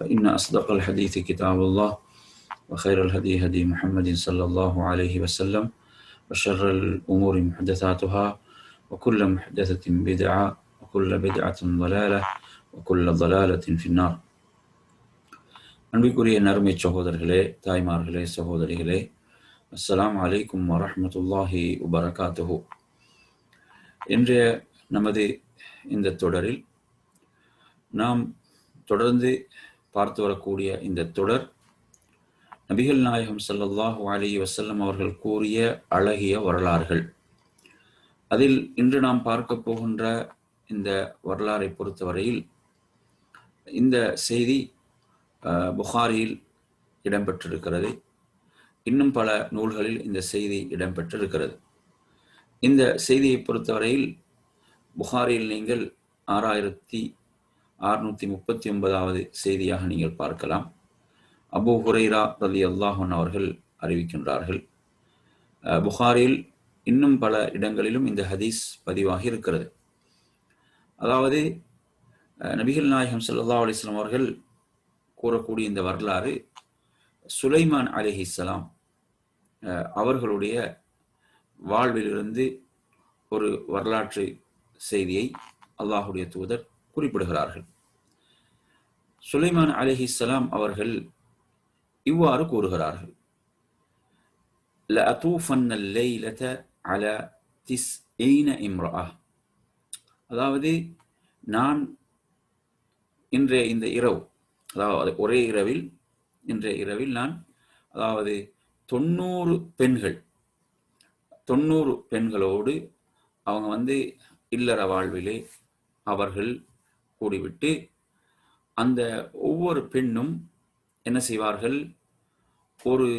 فإن أصدق الحديث كتاب الله وخير الهدي هدي محمد صلى الله عليه وسلم وشر الأمور محدثاتها وكل محدثة بدعة وكل بدعة ضلالة وكل ضلالة في النار அன்பிற்குரிய நறுமை சகோதரர்களே தாய்மார்களே சகோதரிகளே அஸ்ஸலாம் அலைக்கும் வரஹமத்துல்லாஹி வபரகாத்துஹு இன்றைய நமது இந்த தொடரில் நாம் தொடர்ந்து பார்த்து வரக்கூடிய இந்த தொடர் நபிகள் நாயகம் சல்லாஹு அலி வசல்லம் அவர்கள் கூறிய அழகிய வரலாறுகள். அதில் இன்று நாம் பார்க்க போகின்ற இந்த வரலாறை பொறுத்தவரையில் இந்த செய்தி புகாரியில் இடம்பெற்றிருக்கிறது. இன்னும் பல நூல்களில் இந்த செய்தி இடம்பெற்றிருக்கிறது. இந்த செய்தியை பொறுத்தவரையில் புகாரியில் நீங்கள் ஆறாயிரத்தி அறுநூத்தி முப்பத்தி ஒன்பதாவது செய்தியாக நீங்கள் பார்க்கலாம். அபு ஹுரைரா ரலி அல்லாஹன் அவர்கள் அறிவிக்கின்றார்கள். புகாரில் இன்னும் பல இடங்களிலும் இந்த ஹதீஸ் பதிவாகி இருக்கிறது. அதாவது நபிகள் நாயகம் சல்லா அலிஸ்லாம் அவர்கள் கூறக்கூடிய இந்த வரலாறு சுலைமான் அலிஹிஸ்ஸலாம் அஹ், அவர்களுடைய வாழ்விலிருந்து ஒரு வரலாற்று செய்தியை அல்லாஹுடைய தூதர் குறிப்பிடுகிறார்கள். சுலைமான் அலிஹிஸ்லாம் அவர்கள் இவ்வாறு கூறுகிறார்கள். அதாவது நான் இன்றைய இந்த இரவு அதாவது ஒரே இரவில் இன்றைய இரவில் நான் அதாவது தொண்ணூறு பெண்கள் தொண்ணூறு பெண்களோடு அவங்க வந்து இல்லற வாழ்விலே அவர்கள் கூடிவிட்டு அந்த ஒவ்வொரு பெண்ணும் என்ன செய்வார்கள்? ஒரு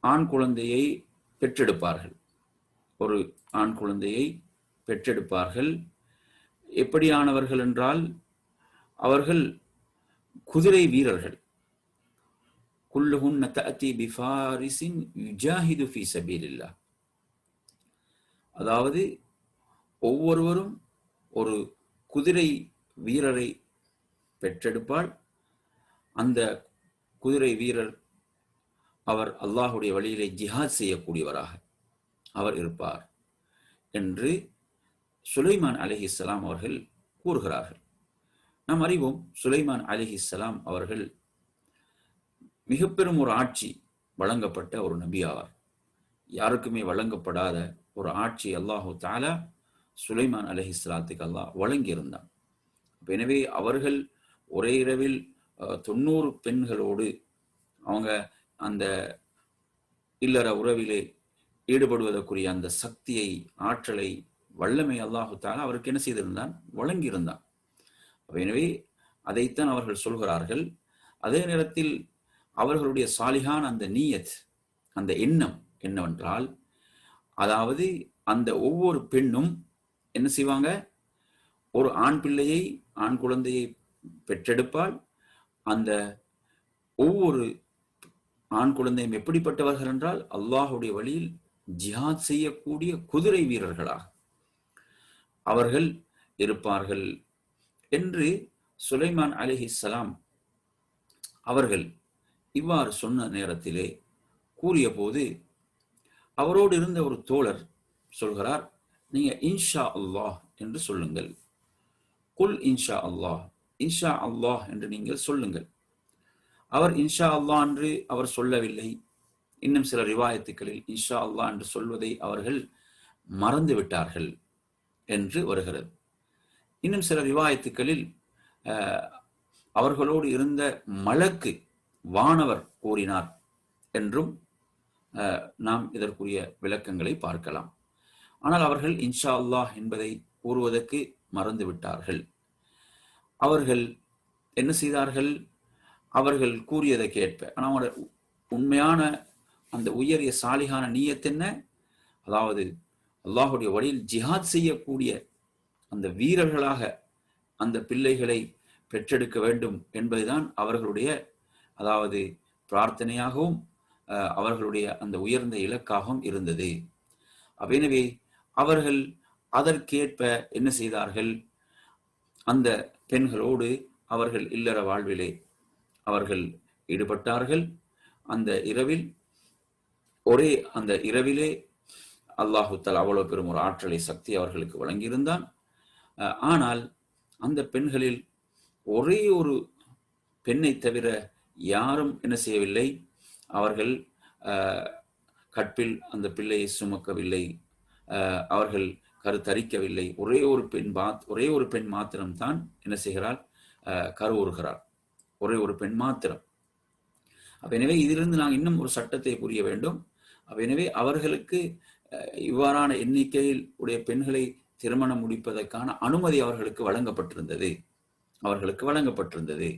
ஆண் குழந்தையை பெற்றெடுப்பார்கள். ஒரு ஆண் குழந்தையை பெற்றெடுப்பார்கள். எப்படியானவர்கள் என்றால் அவர்கள் குதிரை வீரர்கள். குல்லுஹுன்ன தஅதி பிஃபாரிசின் யுஜாஹிது ஃபீ சபீலில்லாஹ். அதாவது ஒவ்வொருவரும் ஒரு குதிரை வீரரை பெற்றெடுப்பாள் அந்த குதிரை வீரர் அவர் அல்லாஹுடைய வழியிலே ஜிஹாத் செய்யக்கூடியவராக அவர் இருப்பார் என்று சுலைமான் அலஹி இஸ்லாம் அவர்கள் கூறுகிறார்கள். நாம் அறிவோம் சுலைமான் அலஹி இஸ்லாம் அவர்கள் மிக பெரும் ஒரு ஆட்சி வழங்கப்பட்ட ஒரு நபி ஆவார். யாருக்குமே வழங்கப்படாத ஒரு ஆட்சி அல்லாஹு தாலா சுலைமான் அலஹிஸ்லாத்துக்கு அல்லாஹ் வழங்கியிருந்தான். எனவே அவர்கள் ஒரே இரவில் தொண்ணூறு பெண்களோடு அவங்க அந்த இல்லற உறவிலே ஈடுபடுவதற்குரிய அந்த சக்தியை ஆற்றலை வல்லமை அல்லாஹு அவருக்கு என்ன செய்திருந்தான்? வழங்கியிருந்தான். எனவே அதைத்தான் அவர்கள் சொல்கிறார்கள். அதே நேரத்தில் அவர்களுடைய சாலிகான் அந்த நீயத் அந்த எண்ணம் என்னவென்றால் அதாவது அந்த ஒவ்வொரு பெண்ணும் என்ன செய்வாங்க? ஒரு ஆண் பிள்ளையை ஆண் குழந்தையை பெற்றெடுப்பால் அந்த ஒவ்வொரு ஆண் குழந்தையும் எப்படிப்பட்டவர்கள் என்றால் அல்லாஹுடைய வழியில் ஜிஹாத் செய்யக்கூடிய குதிரை வீரர்களாக அவர்கள் இருப்பார்கள் என்று சுலைமான் அலிஹிஸ்ஸலாம் அவர்கள் இவ்வாறு சொன்ன நேரத்திலே கூறிய போது அவரோடு இருந்த ஒரு தோழர் சொல்கிறார் நீங்க இன்ஷா அல்லாஹ் என்று சொல்லுங்கள். குல் இன்ஷா அல்லாஹ் இன்ஷா அல்லாஹ் என்று நீங்கள் சொல்லுங்கள். அவர் இன்ஷா அல்லாஹ் என்று அவர் சொல்லவில்லை. இன்னும் சில ரிவாயத்துக்களில் இன்ஷா அல்லாஹ் என்று சொல்வதை அவர்கள் மறந்து விட்டார்கள் என்று வருகிறது. இன்னும் சில ரிவாயத்துக்களில் அவர்களோடு இருந்த மலக்கு வானவர் கூறினார் என்றும் நாம் இதற்குரிய விளக்கங்களை பார்க்கலாம். ஆனால் அவர்கள் இன்ஷா அல்லாஹ் என்பதை கூறுவதற்கு மறந்து விட்டார்கள். அவர்கள் என்ன செய்தார்கள்? அவர்கள் கூறியதை கேட்ப. ஆனால் அவனோட உண்மையான அந்த உயரிய சாலிகான நீயத் என்ன? அதாவது அல்லாஹுடைய வழியில் ஜிஹாத் செய்யக்கூடிய அந்த வீரர்களாக அந்த பிள்ளைகளை பெற்றெடுக்க வேண்டும் என்பதுதான் அவர்களுடைய அதாவது பிரார்த்தனையாகவும் அவர்களுடைய அந்த உயர்ந்த இலக்காகவும் இருந்தது. அப்ப எனவே அவர்கள் அதற்கேற்ப என்ன செய்தார்கள்? அந்த பெண்களோடு அவர்கள் இல்லற வாழ்விலே அவர்கள் ஈடுபட்டார்கள். அந்த இரவில் ஒரே அந்த இரவிலே அல்லாஹுத்தால் அவ்வளவு பெரும் ஒரு ஆற்றலை சக்தி அவர்களுக்கு வழங்கியிருந்தான். ஆனால் அந்த பெண்களில் ஒரே ஒரு பெண்ணை தவிர யாரும் என்ன செய்யவில்லை. அவர்கள் கற்பில் அந்த பிள்ளையை சுமக்கவில்லை. அவர்கள் கருத்தரிக்கவில்லை. ஒரே ஒரு பெண் பாத் ஒரே ஒரு பெண் மாத்திரம்தான் என்ன செய்கிறாள்? அஹ், கருவுறுகிறாள். ஒரே ஒரு பெண் மாத்திரம். அப்ப எனவே இதிலிருந்து நாங்கள் இன்னும் ஒரு சட்டத்தை புரிய வேண்டும். அப்ப எனவே அவர்களுக்கு இவ்வாறான எண்ணிக்கையில் உடைய பெண்களை திருமணம் முடிப்பதற்கான அனுமதி அவர்களுக்கு வழங்கப்பட்டிருந்தது. அவர்களுக்கு வழங்கப்பட்டிருந்தது.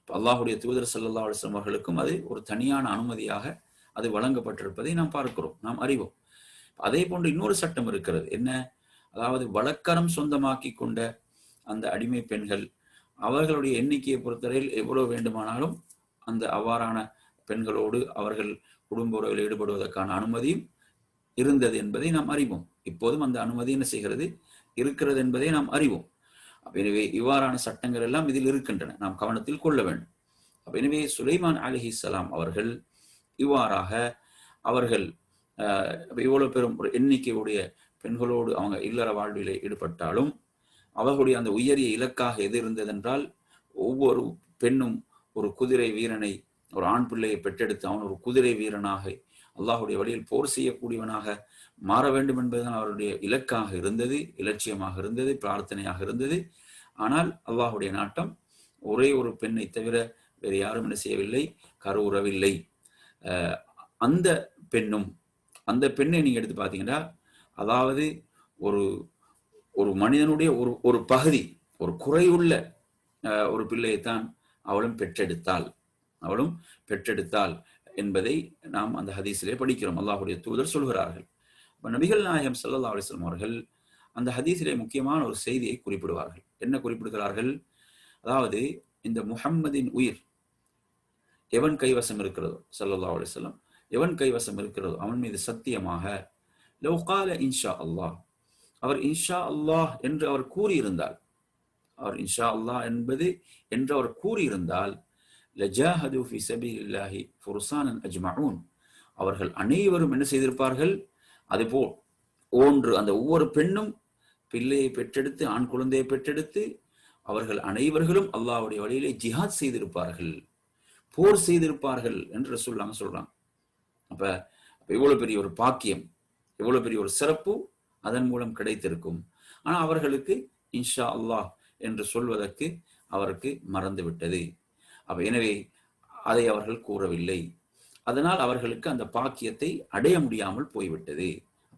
இப்போ அல்லாஹுடைய தூதர் சல்லா அலைஹி அவர்களுக்கும் அது ஒரு தனியான அனுமதியாக அது வழங்கப்பட்டிருப்பதை நாம் பார்க்கிறோம். நாம் அறிவோம். அதே போன்று இன்னொரு சட்டம் இருக்கிறது. என்ன? அதாவது வழக்கரம் சொந்தமாக்கி கொண்ட அந்த அடிமை பெண்கள் அவர்களுடைய எண்ணிக்கையை பொறுத்தவரையில் எவ்வளவு வேண்டுமானாலும் அந்த அவ்வாறான பெண்களோடு அவர்கள் குடும்ப உறவில் ஈடுபடுவதற்கான அனுமதியும் இருந்தது என்பதை நாம் அறிவோம். இப்போதும் அந்த அனுமதி என்ன செய்கிறது? இருக்கிறது என்பதை நாம் அறிவோம். எனவே இவ்வாறான சட்டங்கள் எல்லாம் இதில் இருக்கின்றன. நாம் கவனத்தில் கொள்ள வேண்டும். எனவே சுலைமான் அலிஹிஸ்ஸலாம் அவர்கள் இவ்வாறாக அவர்கள் இவ்வளவு பெரும் எண்ணிக்கையுடைய பெண்களோடு அவங்க இல்லற வாழ்விலே ஈடுபட்டாலும் அவர்களுடைய அந்த உயரிய இலக்காக எது இருந்ததென்றால் ஒவ்வொரு பெண்ணும் ஒரு குதிரை வீரனை ஒரு ஆண் பிள்ளையை பெற்றெடுத்து அவன் ஒரு குதிரை வீரனாக அல்லாஹுடைய வழியில் போர் செய்யக்கூடியவனாக மாற வேண்டும் என்பதுதான் அவருடைய இலக்காக இருந்தது இலட்சியமாக இருந்தது பிரார்த்தனையாக இருந்தது. ஆனால் அல்லாஹுடைய நாட்டம் ஒரே ஒரு பெண்ணை தவிர வேறு யாரும் என்ன செய்யவில்லை கருவுறவில்லை. அந்த பெண்ணும் அந்த பெண்ணை நீங்க எடுத்து பார்த்தீங்கன்னா அதாவது ஒரு ஒரு மனிதனுடைய ஒரு ஒரு பகுதி ஒரு குறையுள்ள ஒரு பிள்ளையைத்தான் அவளும் பெற்றெடுத்தாள். அவளும் பெற்றெடுத்தாள் என்பதை நாம் அந்த ஹதீஸிலே படிக்கிறோம். அல்லாஹுடைய தூதர் சொல்கிறார்கள். அப்ப நபிகள் நாயகம் சல்லா அலிஸ்லாம் அவர்கள் அந்த ஹதீஸிலே முக்கியமான ஒரு செய்தியை குறிப்பிடுவார்கள். என்ன குறிப்பிடுகிறார்கள்? அதாவது இந்த முஹம்மதின் உயிர் எவன் கைவசம் இருக்கிறதோ? சல்லா அலிஸ்லாம் எவன் கைவசம் இருக்கிறதோ? அவன் மீது சத்தியமாக லவ் கால இன்ஷா அல்லாஹ். அவர் இன்ஷா அல்லாஹ் என்று அவர் கூறியிருந்தால் அவர் இன்ஷா அல்லாஹ் என்பது என்று அவர் கூறியிருந்தால் லஜாஹது ஃபி சபீலில்லாஹி ஃபுர்சானன் அஜ்மஊன். அவர்கள் அனைவரும் என்ன செய்திருப்பார்கள்? அதுபோல் ஒன்று அந்த ஒவ்வொரு பெண்ணும் பிள்ளையை பெற்றெடுத்து ஆண் குழந்தையை பெற்றெடுத்து அவர்கள் அனைவர்களும் அல்லாவுடைய வழியிலே ஜிஹாத் செய்திருப்பார்கள். போர் செய்திருப்பார்கள் என்று ரசூலுல்லாஹ் சொல்றான். அப்ப இவ்வளவு பெரிய ஒரு பாக்கியம். எவ்வளவு பெரிய ஒரு சிறப்பு அதன் மூலம் கிடைத்திருக்கும். ஆனா அவர்களுக்கு இன்ஷா அல்லாஹ் என்று சொல்வதற்கு அவருக்கு மறந்து விட்டது. அப்ப எனவே அதை அவர்கள் கூறவில்லை. அதனால் அவர்களுக்கு அந்த பாக்கியத்தை அடைய முடியாமல் போய்விட்டது.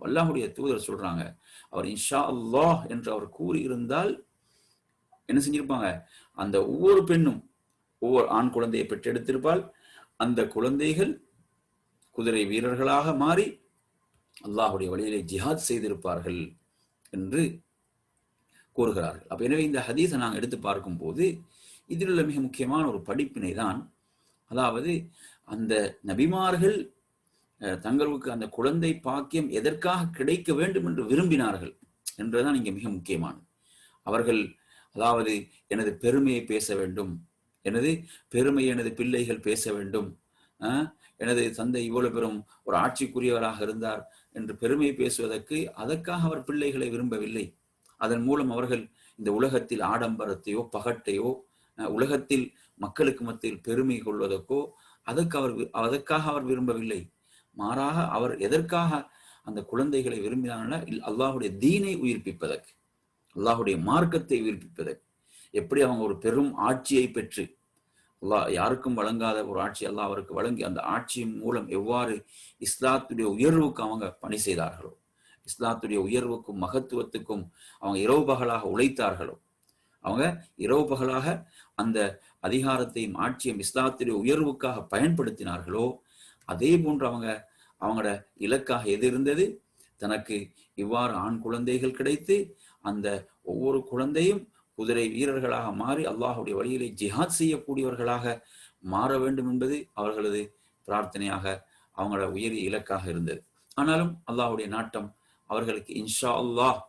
அல்லாஹுடைய தூதர் சொல்றாங்க அவர் இன்ஷா அல்லாஹ் என்று அவர் கூறியிருந்தால் என்ன செஞ்சிருப்பாங்க? அந்த ஒவ்வொரு பெண்ணும் ஒவ்வொரு ஆண் குழந்தையை பெற்றெடுத்திருப்பால் அந்த குழந்தைகள் குதிரை வீரர்களாக மாறி அல்லாஹுடைய வழியிலே ஜிஹாத் செய்திருப்பார்கள் என்று கூறுகிறார்கள். அப்ப எனவே இந்த ஹதீஸை நாங்கள் எடுத்து பார்க்கும்போது இதில் உள்ள மிக முக்கியமான ஒரு படிப்பினை தான் அதாவது அந்த நபிமார்கள் தங்களுக்கு அந்த குழந்தை பாக்கியம் எதற்காக கிடைக்க வேண்டும் என்று விரும்பினார்கள் என்றுதான் இங்கே மிக முக்கியமானது. அவர்கள் அதாவது எனது பெருமையை பேச வேண்டும் எனது பெருமை எனது பிள்ளைகள் பேச வேண்டும் எனது தந்தை இவ்வளவு பெரும் ஒரு ஆட்சிக்குரியவராக இருந்தார் என்று பெருமை பேசுவதற்கு அதற்காக அவர் பிள்ளைகளை விரும்பவில்லை. அதன் மூலம் அவர்கள் இந்த உலகத்தில் ஆடம்பரத்தையோ பகட்டையோ உலகத்தில் மக்களுக்கு மத்தியில் பெருமை கொள்வதற்கோ அதற்கு அவர் வி- அதற்காக அவர் விரும்பவில்லை. மாறாக அவர் எதற்காக அந்த குழந்தைகளை விரும்பினாங்கன்னா அல்லாஹுடைய தீனை உயிர்ப்பிப்பதற்கு அல்லாஹுடைய மார்க்கத்தை உயிர்ப்பிப்பதற்கு. எப்படி அவங்க ஒரு பெரும் ஆட்சியை பெற்று அல்லாஹ் யாருக்கும் வழங்காத ஒரு ஆட்சி அல்லாஹ் அவருக்கு வழங்கி அந்த ஆட்சியின் மூலம் எவ்வாறு இஸ்லாத்துடைய உயர்வுக்கு அவங்க பணி செய்தார்களோ இஸ்லாத்துடைய உயர்வுக்கும் மகத்துவத்துக்கும் அவங்க இரவு பகலாக உழைத்தார்களோ அவங்க இரவு பகலாக அந்த அதிகாரத்தையும் ஆட்சியும் இஸ்லாத்துடைய உயர்வுக்காக பயன்படுத்தினார்களோ அதே போன்று அவங்க அவங்களோட இலக்காக எது இருந்தது? தனக்கு இவ்வாறு ஆண் குழந்தைகள் கிடைத்து அந்த ஒவ்வொரு குழந்தையும் குதிரை வீரர்களாக மாறி அல்லாஹுடைய வழியிலே ஜிஹாத் செய்யக்கூடியவர்களாக மாற வேண்டும் என்பது அவர்களது பிரார்த்தனையாக அவங்களோட உயரிய இலக்காக இருந்தது. ஆனாலும் அல்லாஹுடைய நாட்டம் அவர்களுக்கு இன்ஷா அல்லாஹ்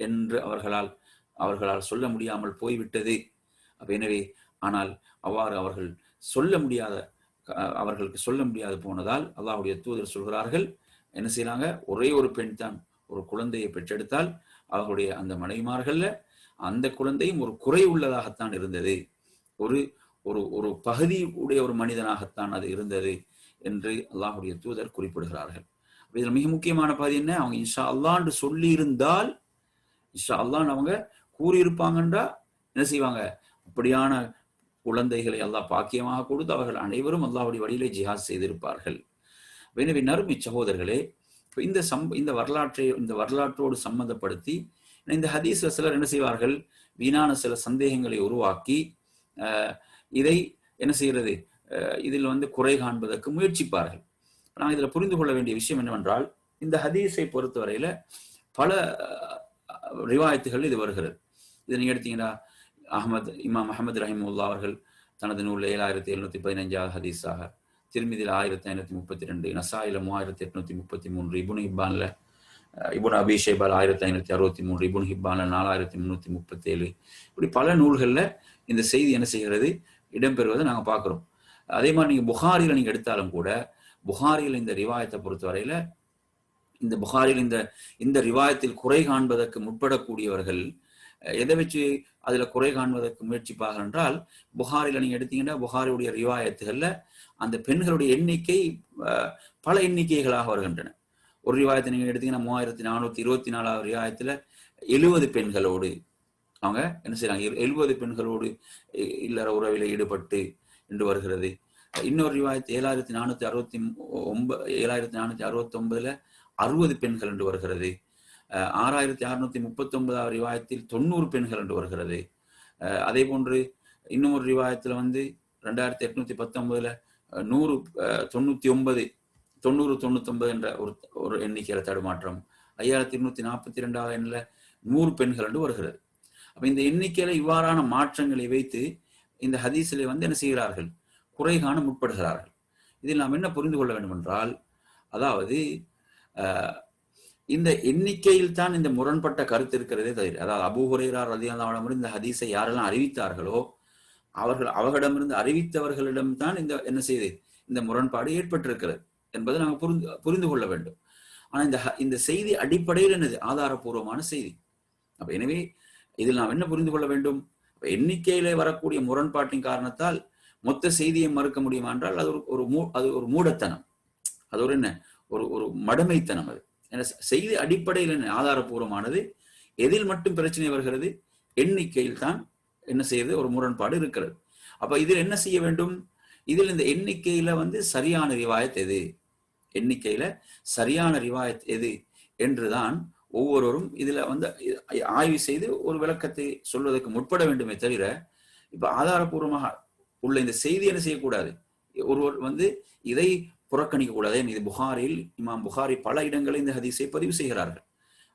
என்று அவர்களால் அவர்களால் சொல்ல முடியாமல் போய்விட்டது. எனவே ஆனால் அவ்வாறு அவர்கள் சொல்ல முடியாத அவர்களுக்கு சொல்ல முடியாது போனதால் அல்லாஹுடைய தூதர் சொல்கிறார்கள் என்ன செய்யறாங்க ஒரே ஒரு பெண் தான் ஒரு குழந்தையை பெற்றெடுத்தால் அவர்களுடைய அந்த மனைவிமார்கள்ல அந்த குழந்தையும் ஒரு குறை உள்ளதாகத்தான் இருந்தது. ஒரு ஒரு ஒரு பகுதி உடைய ஒரு மனிதனாகத்தான் அது இருந்தது என்று அல்லாஹுடைய தூதர் குறிப்பிடுகிறார்கள். இதுல மிக முக்கியமான பகுதி என்ன? அவங்க இன்ஷா அல்லான்னு சொல்லி இருந்தால் இன்ஷா அல்லான்னு அவங்க கூறியிருப்பாங்கன்றா என்ன செய்வாங்க? அப்படியான குழந்தைகளை அல்லாஹ் பாக்கியமாக கொடுத்து அவர்கள் அனைவரும் அல்லாஹுடைய வழியிலே ஜிஹாஸ் செய்திருப்பார்கள். எனவே நறுமி சகோதரர்களே இந்த சம் இந்த வரலாற்றை இந்த வரலாற்றோடு சம்பந்தப்படுத்தி இந்த ஹதீஸ்ல சிலர் என்ன செய்வார்கள்? வீணான சில சந்தேகங்களை உருவாக்கி இதை என்ன செய்யறது இதில் வந்து குறை காண்பதற்கு முயற்சிப்பார்கள். நான் இதில் புரிந்து கொள்ள வேண்டிய விஷயம் என்னவென்றால் இந்த ஹதீஸை பொறுத்தவரையில பல ரிவாயத்துகள் இது வருகிறது. இதை நீங்க எடுத்தீங்கன்னா அகமது இமாம் அஹமது ரஹிமுல்லா அவர்கள் தனது நூலில் ஏழாயிரத்தி எழுநூத்தி பதினஞ்சாவது ஹதீஸாக திருமதியில் ஆயிரத்தி ஐநூத்தி முப்பத்தி ரெண்டு நசாயில மூவாயிரத்தி எட்நூத்தி முப்பத்தி மூன்று இபுன் இப்பான்ல இபுன் அபிஷேபால் ஆயிரத்தி ஐநூத்தி அறுபத்தி மூன்று இபுன் ஹிப்பான நாலாயிரத்தி முன்னூத்தி முப்பத்தி ஏழு இப்படி பல நூல்களில் இந்த செய்தி என்ன செய்கிறது? இடம்பெறுவதை நாங்கள் பார்க்குறோம். அதே மாதிரி நீங்கள் புகாரியில் நீங்கள் எடுத்தாலும் கூட புகாரியில் இந்த ரிவாயத்தை பொறுத்தவரையில் இந்த புகாரில் இந்த இந்த ரிவாயத்தில் குறை காண்பதற்கு முற்படக்கூடியவர்கள் எதை வச்சு அதில் குறை காண்பதற்கு முயற்சிப்பார்கள் என்றால் புகாரில் நீங்கள் எடுத்தீங்கன்னா புகாரியுடைய ரிவாயத்துகளில் அந்த பெண்களுடைய எண்ணிக்கை பல எண்ணிக்கைகளாக வருகின்றன. ஒரு ரிவாயத்தை நீங்க எடுத்தீங்கன்னா மூவாயிரத்தி நானூத்தி இருபத்தி நாலாவது ரிவாயத்துல எழுபது பெண்களோடு அவங்க என்ன செய்யறாங்க எழுபது பெண்களோடு இல்லற உறவில் ஈடுபட்டு என்று வருகிறது. இன்னொரு ரிவாயத்து ஏழாயிரத்தி நானூத்தி அறுபத்தி ஒன்பது ஏழாயிரத்தி நானூத்தி அறுபத்தி ஒன்பதுல அறுபது பெண்கள் என்று வருகிறது. ஆறாயிரத்தி அறுநூத்தி முப்பத்தி ஒன்பதாவது ரிவாயத்தில் தொண்ணூறு பெண்கள் என்று வருகிறது. அதே போன்று இன்னொரு ரிவாயத்துல வந்து ரெண்டாயிரத்தி எட்நூத்தி பத்தொன்பதுல நூறு தொண்ணூத்தி ஒன்பது தொண்ணூறு தொண்ணூத்தொன்பது என்ற ஒரு ஒரு எண்ணிக்கையில தடுமாற்றம். ஐயாயிரத்தி இருநூத்தி நாற்பத்தி ரெண்டாவது எண்ணில் நூறு பெண்கள் என்று வருகிறது. அப்ப இந்த எண்ணிக்கையில இவ்வாறான மாற்றங்களை வைத்து இந்த ஹதீஸிலே வந்து என்ன செய்கிறார்கள்? குறை காண முற்படுகிறார்கள். இதில் நாம் என்ன புரிந்து கொள்ள வேண்டும் என்றால் அதாவது இந்த எண்ணிக்கையில் தான் இந்த முரண்பட்ட கருத்து இருக்கிறதே தவிர அதாவது அபூஹுரையார் ரதியாளமிருந்து இந்த ஹதீஸை யாரெல்லாம் அறிவித்தார்களோ அவர்கள் அவர்களிடமிருந்து அறிவித்தவர்களிடம் தான் இந்த என்ன செய்து இந்த முரண்பாடு ஏற்பட்டிருக்கிறது. என்பதை நாங்கள் புரிந்து புரிந்து கொள்ள வேண்டும். ஆனா இந்த இந்த செய்தி அடிப்படையில் என்னது? ஆதாரபூர்வமான செய்தி. அப்ப எனவே இதில் நாம் என்ன புரிந்து கொள்ள வேண்டும்? எண்ணிக்கையிலே வரக்கூடிய முரண்பாட்டின் காரணத்தால் மொத்த செய்தியை மறுக்க முடியுமா என்றால் அது ஒரு ஒரு மூ அது ஒரு மூடத்தனம். அது ஒரு என்ன? ஒரு ஒரு மடமைத்தனம் அது. ஏன்னா செய்தி அடிப்படையில் என்ன? ஆதாரபூர்வமானது. எதில் மட்டும் பிரச்சனை வருகிறது? எண்ணிக்கையில் தான் என்ன செய்யறது ஒரு முரண்பாடு இருக்கிறது. அப்ப இதில் என்ன செய்ய வேண்டும்? இதில் இந்த எண்ணிக்கையில வந்து சரியான ரிவாயத் எது? எண்ணிக்கையில சரியான ரிவாயத் எது என்றுதான் ஒவ்வொருவரும் இதுல வந்து ஆய்வு செய்து ஒரு விளக்கத்தை சொல்வதற்கு முற்பட வேண்டுமே தவிர இப்ப ஆதாரபூர்வமாக உள்ள இந்த செய்தி என்ன செய்யக்கூடாது? ஒருவர் வந்து இதை புறக்கணிக்க கூடாது. இது புகாரில் இமாம் புகாரி பல இடங்களில் இந்த ஹதீஸை பதிவு செய்கிறார்கள்.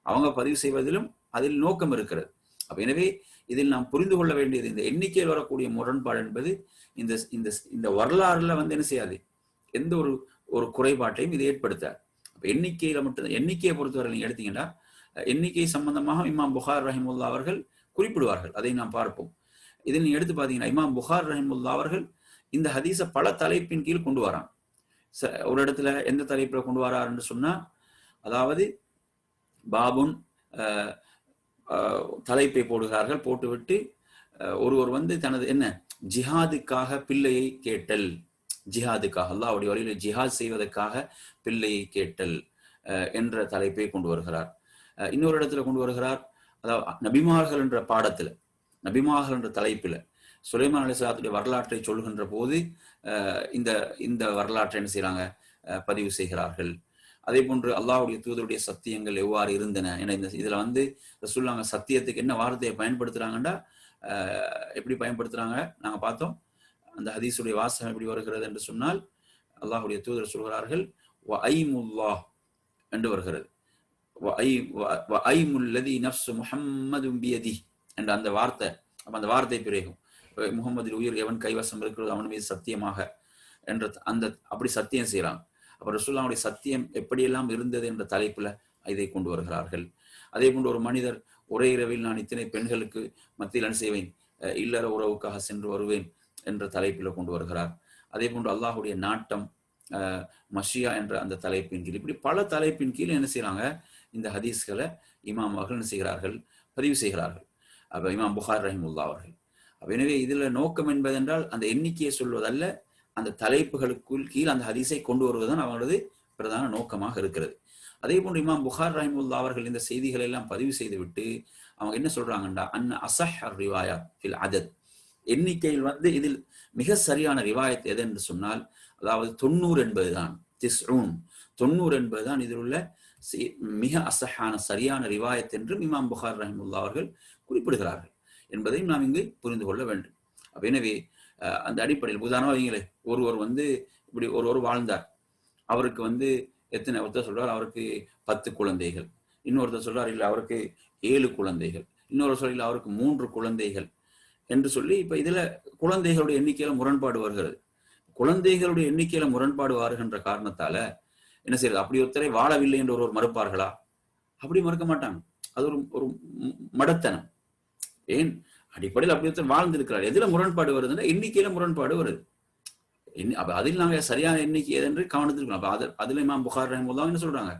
அவங்க பதிவு செய்வதிலும் அதில் நோக்கம் இருக்கிறது. அப்ப எனவே இதில் நாம் புரிந்து கொள்ள வேண்டியது இந்த எண்ணிக்கையில் வரக்கூடிய முரண்பாடு என்பது இந்த இந்த இந்த வரலாறுல வந்து என்ன செய்யாது? எந்த ஒரு ஒரு குறைபாட்டையும் இது ஏற்படுத்தாது. அப்ப எண்ணிக்கையில மட்டும் எண்ணிக்கையை பொறுத்தவரை நீங்க எடுத்தீங்கன்னா எண்ணிக்கை சம்பந்தமாக இமாம் புகார் ரஹிமுல்லா அவர்கள் குறிப்பிடுவார்கள். அதை நாம் பார்ப்போம். இதில் நீங்க எடுத்து பாத்தீங்கன்னா இமாம் புகார் ரஹிமுல்லா அவர்கள் இந்த ஹதீஸை பல தலைப்பின் கீழ் கொண்டு வராங்க ஒரு இடத்துல எந்த தலைப்புல கொண்டு வராருன்னு சொன்னா அதாவது பாபுன் தலைப்பை போடுகிறார்கள் போட்டுவிட்டு ஒருவர் வந்து தனது என்ன? ஜிஹாதுக்காக பிள்ளையை கேட்டல். ஜிஹாதுக்காக அல்லாவுடைய வழியில ஜிஹாத் செய்வதற்காக பிள்ளையை கேட்டல் என்ற தலைப்பை கொண்டு வருகிறார். இன்னொரு இடத்துல கொண்டு வருகிறார் அதாவது நபிமார்கள் என்ற பாடத்துல நபிமார்கள் என்ற தலைப்பில் சுலைமான் அலிஸ்லாத்துடைய வரலாற்றை சொல்கின்ற போது இந்த இந்த வரலாற்றை என்ன செய்யறாங்க பதிவு செய்கிறார்கள். அதே போன்று அல்லாஹ்வுடைய தூதருடைய சத்தியங்கள் எவ்வாறு இருந்தன? என இந்த இதுல வந்து ரசூல்லாங்க சத்தியத்துக்கு என்ன வார்த்தையை பயன்படுத்துறாங்கன்னா எப்படி பயன்படுத்துறாங்க? நாங்க பார்த்தோம் அந்த ஹதீஸுடைய வாசகம் எப்படி வருகிறது என்று சொன்னால் அல்லாஹுடைய தூதர் சொல்கிறார்கள் "வ ஐமுல்லாஹ்" என்று வருகிறது "வ ஐ- வ- வ ஐமுல்லதி நஃப்சு முஹம்மதும் பியதி என்ற அந்த வார்த்தை அப்போ அந்த வார்த்தை பிறகும் முகமதில் உயிர் எவன் கைவசம் இருக்கிறது அவன் மீது சத்தியமாக என்ற அந்த அப்படி சத்தியம் செய்கிறாங்க அப்புறம் ரசூல்லாவுடைய சத்தியம் எப்படியெல்லாம் இருந்தது என்ற தலைப்புல இதை கொண்டு வருகிறார்கள் அதே போன்று ஒரு மனிதர் ஒரே இரவில் நான் இத்தனை பெண்களுக்கு மத்தியில் செய்வேன் இல்லற உறவுக்காக சென்று வருவேன் என்ற தலைப்பில கொண்டு வருகிறார். அதே போன்று அல்லாஹுடைய நாட்டம் மஷியா என்ற அந்த தலைப்பின் கீழ். இப்படி பல தலைப்பின் கீழ் என்ன செய்யறாங்க இந்த ஹதீஸ்களை இமாம் அவர்கள் என்ன செய்கிறார்கள்? பதிவு செய்கிறார்கள். அப்ப இமாம் புகார் ரஹிமுல்லா அவர்கள். அப்ப எனவே இதுல நோக்கம் என்பதென்றால் அந்த எண்ணிக்கையை சொல்வதல்ல அந்த தலைப்புகளுக்குள் கீழ் அந்த ஹதீஸை கொண்டு வருவதுதான் அவங்களது பிரதான நோக்கமாக இருக்கிறது. அதே போன்று இமாம் புகார் ரஹிமுல்லா அவர்கள் இந்த செய்திகளை எல்லாம் பதிவு செய்துவிட்டு அவங்க என்ன சொல்றாங்கன்னா அன்ன அசஹ் ரிவாயா ஃபில் அதத் எண்ணிக்கையில் வந்து இதில் மிக சரியான ரிவாயத் எது என்று சொன்னால் அதாவது தொண்ணூறு என்பதுதான் திஸ்ரூன் தொண்ணூறு என்பதுதான் இதில் உள்ள சி- மிக அசஹான சரியான ரிவாயத் என்று இமாம் புகார் ரஹிமுல்லா அவர்கள் குறிப்பிடுகிறார்கள் என்பதையும் நாம் இங்கு புரிந்து கொள்ள வேண்டும். அப்ப எனவே அந்த அடிப்படையில் உதாரணமாக வைங்களே ஒருவர் வந்து இப்படி ஒருவர் வாழ்ந்தார். அவருக்கு வந்து எத்தனை ஒருத்தர் சொல்றார் அவருக்கு பத்து குழந்தைகள். இன்னொருத்தர் சொல்றார் இல்லை அவருக்கு ஏழு குழந்தைகள். இன்னொரு சொல்ல அவருக்கு மூன்று குழந்தைகள். என்று சொல்லி இப்ப இதுல குழந்தைகளுடைய எண்ணிக்கையில முரண்பாடு வருகிறது. குழந்தைகளுடைய எண்ணிக்கையில முரண்பாடு வருகின்ற காரணத்தால என்ன செய்யறது? அப்படி ஒருத்தரை வாழவில்லை என்று ஒருவர் மறுப்பார்களா? அப்படி மறுக்க மாட்டாங்க. அது ஒரு ஒரு மடத்தனம். ஏன்? அடிப்படையில் அப்படி ஒருத்தர் வாழ்ந்திருக்கிறார். எதுல முரண்பாடு வருதுன்னா எண்ணிக்கையில முரண்பாடு வருது. அப்ப அதில் நாங்கள் சரியான எண்ணிக்கை என்று கவனத்திருக்கணும் அப்ப அது அதுல இமாம் புகார் என்ன சொல்றாங்க?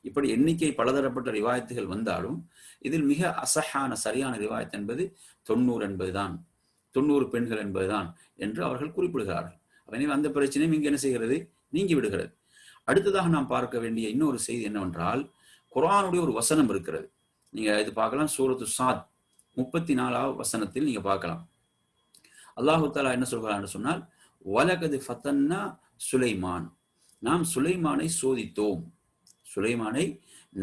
இப்படி எண்ணிக்கை பலதரப்பட்ட ரிவாயத்துகள் வந்தாலும் இதில் மிக அசஹான சரியான ரிவாயத் என்பது தொண்ணூறு என்பதுதான். தொண்ணூறு பெண்கள் என்பதுதான் என்று அவர்கள் குறிப்பிடுகிறார்கள். எனவே அந்த பிரச்சனையும் இங்கு என்ன செய்கிறது? நீங்கி விடுகிறது. அடுத்ததாக நாம் பார்க்க வேண்டிய இன்னொரு செய்தி என்னவென்றால் குரானுடைய ஒரு வசனம் இருக்கிறது. நீங்க இது பார்க்கலாம் சூரத்து சாத். முப்பத்தி நாலாவது வசனத்தில் நீங்க பார்க்கலாம். அல்லாஹு தாலா என்ன சொல்கிறான்னு சொன்னால் வலகது ஃபத்தன்னா சுலைமான். நாம் சுலைமானை சோதித்தோம். சுலைமானை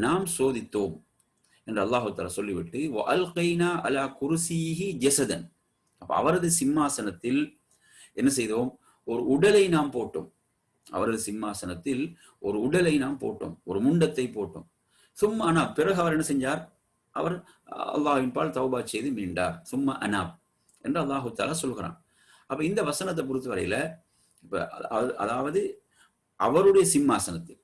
நாம் சோதித்தோம் என்று அல்லாஹு தாலா சொல்லிவிட்டு அல்கைனா அலா குருசிஹி ஜெசதன். அப்ப அவரது சிம்மாசனத்தில் என்ன செய்தோம்? ஒரு உடலை நாம் போட்டோம். அவரது சிம்மாசனத்தில் ஒரு உடலை நாம் போட்டோம். ஒரு முண்டத்தை போட்டோம். சும்மா அனா பிறகு அவர் என்ன செஞ்சார்? அவர் அல்லாஹின் பால் தௌபா செய்து மீண்டார். சும்மா அனாப் என்று அல்லாஹு தாலா சொல்கிறான். அப்ப இந்த வசனத்தை பொறுத்தவரையில இப்ப அதாவது அவருடைய சிம்மாசனத்தில்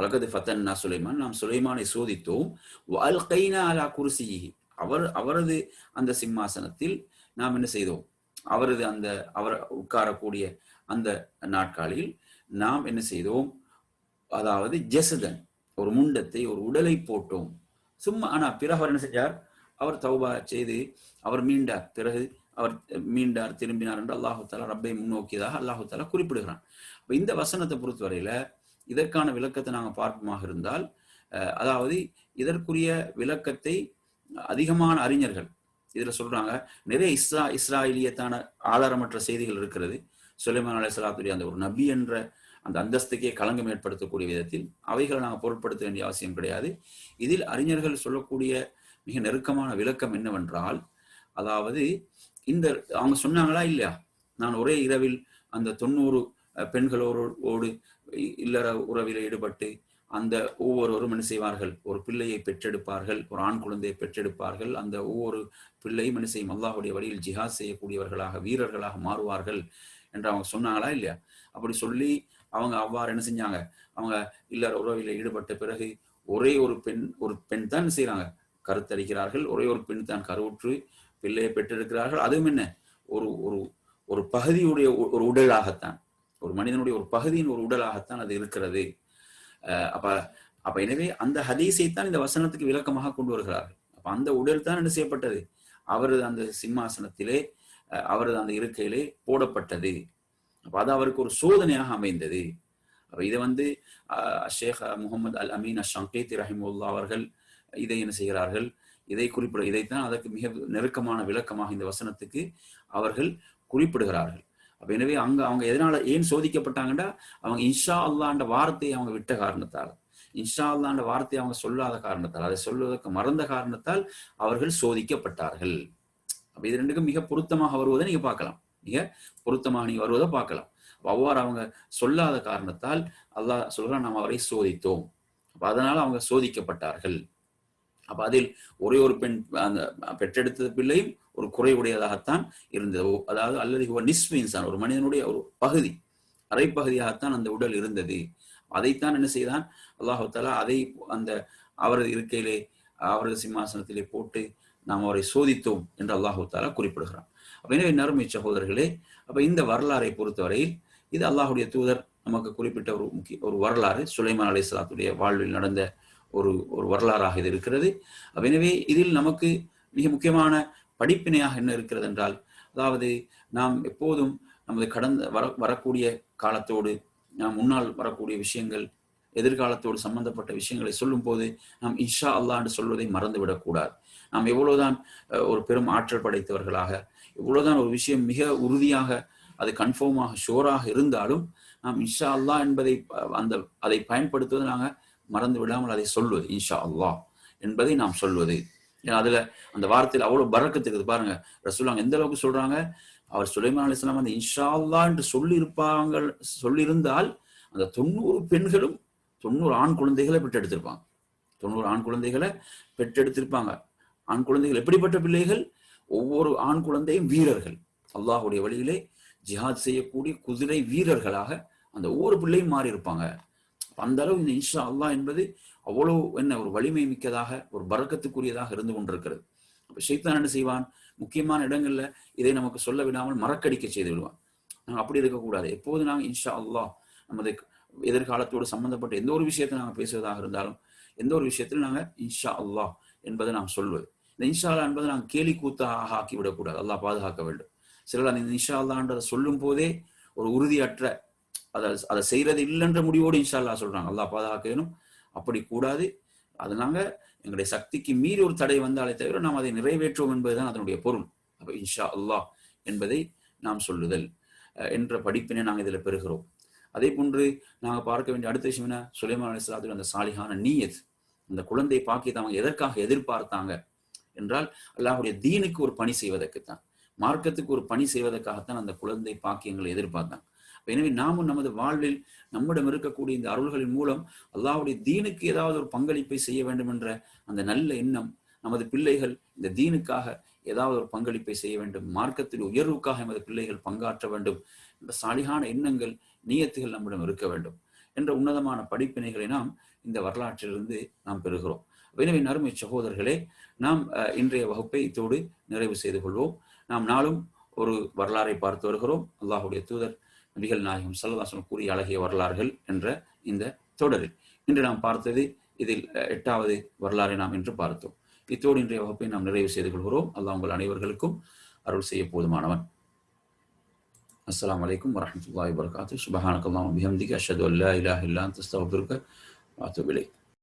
உலகது ஃபத்தன்னா சுலைமான் நாம் சுலைமானை சோதித்தோம். அல்கைனா அலா குருசிஹி. அவர் அவரது அந்த சிம்மாசனத்தில் நாம் என்ன செய்தோம்? அவரது அந்த அவர் உட்காரக்கூடிய அந்த நாட்காலில் நாம் என்ன செய்தோம்? அதாவது ஜெசதன் ஒரு முண்டத்தை ஒரு உடலை போட்டோம். சும்மா ஆனா பிறகு அவர் என்ன செஞ்சார்? அவர் தௌபா செய்து அவர் மீண்டார். பிறகு அவர் மீண்டார் திரும்பினார் என்று அல்லாஹு தாலா ரப்பை முன்னோக்கியதாக அல்லாஹு தாலா குறிப்பிடுகிறான். இந்த வசனத்தை பொறுத்தவரையில இதற்கான விளக்கத்தை நாங்கள் பார்ப்போமாக இருந்தால் அஹ், அதாவது இதற்குரிய விளக்கத்தை அதிகமான அறிஞர்கள் இதில் சொல்றாங்க நிறைய இஸ்ரா இஸ்ராயிலியத்தான ஆதாரமற்ற செய்திகள் இருக்கிறது. சுலைமான் அலைஹிஸ்ஸலாத்துடைய அந்த ஒரு நபி என்ற அந்த அந்தஸ்துக்கே களங்கம் ஏற்படுத்தக்கூடிய விதத்தில் அவைகளை நாங்கள் பொருட்படுத்த வேண்டிய அவசியம் கிடையாது. இதில் அறிஞர்கள் சொல்லக்கூடிய மிக நெருக்கமான விளக்கம் என்னவென்றால் அதாவது இந்த அவங்க சொன்னாங்களா இல்லையா? நான் ஒரே இரவில் அந்த தொண்ணூறு பெண்களோடு இல்லற உறவில் ஈடுபட்டு அந்த ஒவ்வொருவரும் என்ன செய்வார்கள்? ஒரு பிள்ளையை பெற்றெடுப்பார்கள் ஒரு ஆண் குழந்தையை பெற்றெடுப்பார்கள். அந்த ஒவ்வொரு பிள்ளையும் என்ன செய்யும்? அல்லாஹுடைய வழியில் ஜிஹாத் செய்யக்கூடியவர்களாக வீரர்களாக மாறுவார்கள் என்று அவங்க சொன்னாங்களா இல்லையா? அப்படி சொல்லி அவங்க அவ்வாறு என்ன செஞ்சாங்க? அவங்க இல்லற உறவில் ஈடுபட்ட பிறகு ஒரே ஒரு பெண் ஒரு பெண் தான் செய்யறாங்க செய்றாங்க? கருத்தரிக்கிறார்கள். ஒரே ஒரு பெண் தான் கருவுற்று பிள்ளையை பெற்றெடுக்கிறார்கள். அதுவும் என்ன? ஒரு ஒரு ஒரு பகுதியுடைய ஒரு உடலாகத்தான். ஒரு மனிதனுடைய ஒரு பகுதியின் ஒரு உடலாகத்தான் அது இருக்கிறது. அப்ப அப்ப எனவே அந்த ஹதீஸை தான் இந்த வசனத்துக்கு விளக்கமாக கொண்டு வருகிறார்கள். அப்ப அந்த உடல் தான் என்ன செய்யப்பட்டது? அவரது அந்த சிம்மாசனத்திலே அஹ் அவரது அந்த இருக்கையிலே போடப்பட்டது. அப்ப அது அவருக்கு ஒரு சோதனையாக அமைந்தது. அப்ப இதை வந்து ஷேக் முகமது அல் அமீன் அஷங்கேத்தி ரஹிமுல்லா அவர்கள் இதை என்ன செய்கிறார்கள்? இதை குறிப்பிட இதைத்தான் அதற்கு மிக நெருக்கமான விளக்கமாக இந்த வசனத்துக்கு அவர்கள் குறிப்பிடுகிறார்கள். அப்ப எனவே அங்க அவங்க எதனால ஏன் சோதிக்கப்பட்டாங்கன்னா அவங்க இன்ஷா அல்லாண்ட வார்த்தையை அவங்க விட்ட காரணத்தால். இன்ஷா அல்லாண்ட வார்த்தையை அவங்க சொல்லாத காரணத்தால். அதை சொல்வதற்கு மறந்த காரணத்தால் அவர்கள் சோதிக்கப்பட்டார்கள். அப்ப இது ரெண்டுக்கும் மிக பொருத்தமாக வருவதை நீங்க பார்க்கலாம். மிக பொருத்தமாக நீங்க வருவதை பார்க்கலாம். அவ்வாறு அவங்க சொல்லாத காரணத்தால் அல்லாஹ் சொல்கிறான் நாம் அவரை சோதித்தோம். அதனால அவங்க சோதிக்கப்பட்டார்கள். அப்ப அதில் ஒரே ஒரு பெண் அந்த பெற்றெடுத்த பிள்ளையும் ஒரு குறைவுடையதாகத்தான் இருந்தது. அதாவது அல்லது நிஸ்பு இன்சான் ஒரு மனிதனுடைய ஒரு பகுதி அரைப்பகுதியாகத்தான் அந்த உடல் இருந்தது. அதைத்தான் என்ன செய்தான்? அல்லாஹு தாலா அதை அந்த அவரது இருக்கையிலே அவரது சிம்மாசனத்திலே போட்டு நாம் அவரை சோதித்தோம் என்று அல்லாஹு தாலா குறிப்பிடுகிறான். அப்ப எனவே நறுமை சகோதரர்களே அப்ப இந்த வரலாறை பொறுத்தவரையில் இது அல்லாஹுடைய தூதர் நமக்கு குறிப்பிட்ட ஒரு முக்கிய ஒரு வரலாறு. சுலைமான் அலை சலாத்துடைய வாழ்வில் நடந்த ஒரு ஒரு வரலாறாக இது இருக்கிறது. எனவே இதில் நமக்கு மிக முக்கியமான படிப்பினையாக என்ன இருக்கிறது என்றால் அதாவது நாம் எப்போதும் நமது கடந்த வர வரக்கூடிய காலத்தோடு நாம் முன்னால் வரக்கூடிய விஷயங்கள் எதிர்காலத்தோடு சம்பந்தப்பட்ட விஷயங்களை சொல்லும் போது நாம் இன்ஷா அல்லான்னு சொல்வதை மறந்துவிடக்கூடாது நாம் எவ்வளவுதான் ஒரு பெரும் ஆற்றல் படைத்தவர்களாக எவ்வளவுதான் ஒரு விஷயம் மிக உறுதியாக அது கன்ஃபார்மாக ஷோராக இருந்தாலும் நாம் இன்ஷா அல்லா என்பதை அந்த அதை பயன்படுத்துவது நாங்கள் மறந்து விடாமல் அதை சொல்வது இன்ஷா அல்லாஹ் என்பதை நாம் சொல்வது. ஏன்னா அதுல அந்த வார்த்தையில் அவ்வளவு பறக்கத்து இருக்குது. பாருங்க ரசூலாங்க எந்த அளவுக்கு சொல்றாங்க? அவர் சுலைமான் அலிஸ்லாம் அந்த இன்ஷா அல்லா என்று சொல்லி இருப்பாங்க சொல்லியிருந்தால் அந்த தொண்ணூறு பெண்களும் தொண்ணூறு ஆண் குழந்தைகளை பெற்றெடுத்திருப்பாங்க. தொண்ணூறு ஆண் குழந்தைகளை பெற்றெடுத்திருப்பாங்க. ஆண் குழந்தைகள் எப்படிப்பட்ட பிள்ளைகள்? ஒவ்வொரு ஆண் குழந்தையும் வீரர்கள். அல்லாஹுடைய வழியிலே ஜிஹாத் செய்யக்கூடிய குதிரை வீரர்களாக அந்த ஒவ்வொரு பிள்ளையும் மாறி இருப்பாங்க அந்த அளவு இந்த இன்ஷா அல்லாஹ் என்பது அவ்வளவு என்ன ஒரு வலிமை மிக்கதாக ஒரு பறக்கத்துக்குரியதாக இருந்து கொண்டிருக்கிறது. அப்ப ஷைத்தான் என்ன செய்வான்? முக்கியமான இடங்கள்ல இதை நமக்கு சொல்ல விடாமல் மறக்கடிக்க செய்து விடுவான். நாங்கள் அப்படி இருக்கக்கூடாது. எப்போது நாங்கள் இன்ஷா அல்லாஹ் நமது எதிர்காலத்தோடு சம்பந்தப்பட்ட எந்த ஒரு விஷயத்தை நாங்கள் பேசுவதாக இருந்தாலும் எந்த ஒரு விஷயத்திலும் நாங்கள் இன்ஷா அல்லாஹ் என்பதை நாம் சொல்வது. இந்த இன்ஷா அல்லா என்பதை நாங்கள் கேலி கூத்தாக ஆக்கி விடக்கூடாது. அல்லாஹ் பாதுகாக்க வேண்டும். சிலர் அந்த இன்ஷா அல்லான்றதை சொல்லும் போதே ஒரு உறுதியற்ற அதை அதை செய்யறது இல்லைன்ற முடிவோடு இன்ஷா அல்லா சொல்றாங்க. அல்லாஹ் பாதுகாக்கணும். அப்படி கூடாது. அது நாங்கள் எங்களுடைய சக்திக்கு மீறி ஒரு தடை வந்தாலே தவிர நாம் அதை நிறைவேற்றுவோம் என்பதுதான் அதனுடைய பொருள். அப்போ இன்ஷா அல்லாஹ் என்பதை நாம் சொல்லுதல் என்ற படிப்பினை நாங்கள் இதில் பெறுகிறோம். அதே போன்று நாங்கள் பார்க்க வேண்டிய அடுத்த விஷயம் என்ன? சுலைமான் அலிஸ்லாத்துடைய அந்த சாலிகான நீயத் அந்த குழந்தை பாக்கி அவங்க எதற்காக எதிர்பார்த்தாங்க என்றால் அல்லாஹுடைய தீனுக்கு ஒரு பணி செய்வதற்கு தான் மார்க்கத்துக்கு ஒரு பணி செய்வதற்காகத்தான் அந்த குழந்தை பாக்கியங்களை எதிர்பார்த்தாங்க எனவே நாமும் நமது வாழ்வில் நம்மிடம் இருக்கக்கூடிய இந்த அருள்களின் மூலம் அல்லாஹுடைய தீனுக்கு ஏதாவது ஒரு பங்களிப்பை செய்ய வேண்டும் என்ற அந்த நல்ல எண்ணம் நமது பிள்ளைகள் இந்த தீனுக்காக ஏதாவது ஒரு பங்களிப்பை செய்ய வேண்டும். மார்க்கத்தில் உயர்வுக்காக எமது பிள்ளைகள் பங்காற்ற வேண்டும் என்ற சாலிகான எண்ணங்கள் நீயத்துகள் நம்மிடம் இருக்க வேண்டும் என்ற உன்னதமான படிப்பினைகளை நாம் இந்த வரலாற்றிலிருந்து நாம் பெறுகிறோம். எனவே நறுமை சகோதரர்களே நாம் இன்றைய வகுப்பை இத்தோடு நிறைவு செய்து கொள்வோம். நாம் நாளும் ஒரு வரலாறை பார்த்து வருகிறோம். அல்லாஹுடைய தூதர் நபிகள் நாயகம் சல்லதாசனம் கூறிய அழகிய வரலாறுகள் என்ற இந்த தொடரில். இன்று நாம் பார்த்தது இதில் எட்டாவது வரலாறை நாம் இன்று பார்த்தோம். இத்தோடு இன்றைய வகுப்பை நாம் நிறைவு செய்து கொள்கிறோம். அல்லாஹ் உங்கள் அனைவர்களுக்கும் அருள் செய்ய போதுமானவன். அஸ்லாம் வலைக்கம் வரமத்துல வரகாத்து சுபஹானக்கல்லாம் பிஹம்திக்கு அஷது அல்லா இலாஹ் இல்லா அஸ்தஃபிருக்க. வாத்துபிலை